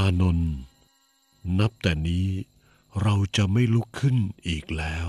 อานนท์นับแต่นี้เราจะไม่ลุกขึ้นอีกแล้ว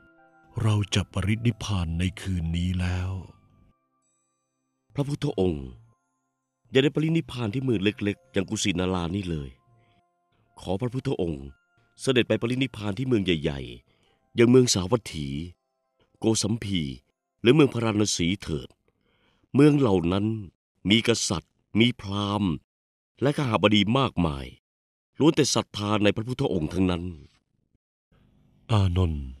เราจะปรินิพพานในคืนนี้แล้ว พระพุทธองค์อย่าได้ปรินิพพานที่เมืองเล็กๆ อย่างกุสินารานี่เลย ขอพระพุทธองค์เสด็จไปปรินิพพานที่เมืองใหญ่ ๆ อย่างเมืองสาวัตถี โกสัมพี หรือเมืองพาราณสีเถิด เมืองเหล่านั้นมีกษัตริย์ มีพราหมณ์ และข้าหาบดีมากมายล้วนแต่ศรัทธาในพระพุทธองค์ทั้งนั้น อานนท์อ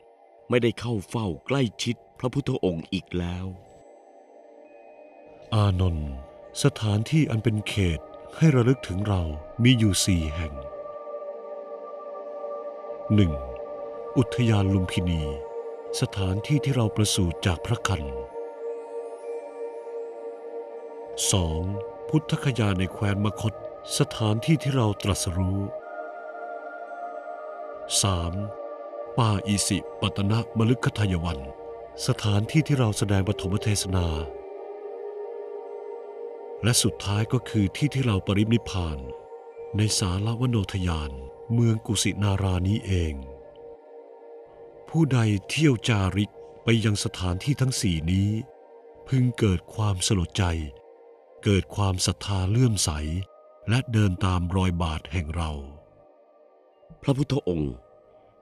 ไม่ได้เข้าเฝ้าใกล้ชิดพระพุทธองค์อีกแล้ว อานนท์สถานที่อันเป็นเขตให้ระลึกถึงเรามีอยู่สี่แห่ง 1. อุทยานลุมพินี สถานที่ที่เราประสูติจากพระคัน 2. พุทธคยาในแคว้นมคต สถานที่ที่เราตรัสรู้ 3. ป่าอีสิปตนะมลึกขทายวัน สถานที่ที่เราแสดงปฐมเทศนา และสุดท้ายก็คือที่ที่เราปรินิพพาน ในสารวโนทยาน เมืองกุสินารานี้เอง ผู้ใดเที่ยวจาริกไปยังสถานที่ทั้งสี่นี้ พึงเกิดความสลดใจ เกิดความศรัทธาเลื่อมใส และเดินตามรอยบาทแห่งเรา พระพุทธองค์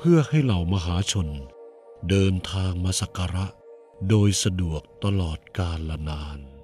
เพื่อให้เหล่ามหาชน เดินทางมาสักการะ โดยสะดวกตลอดกาลนาน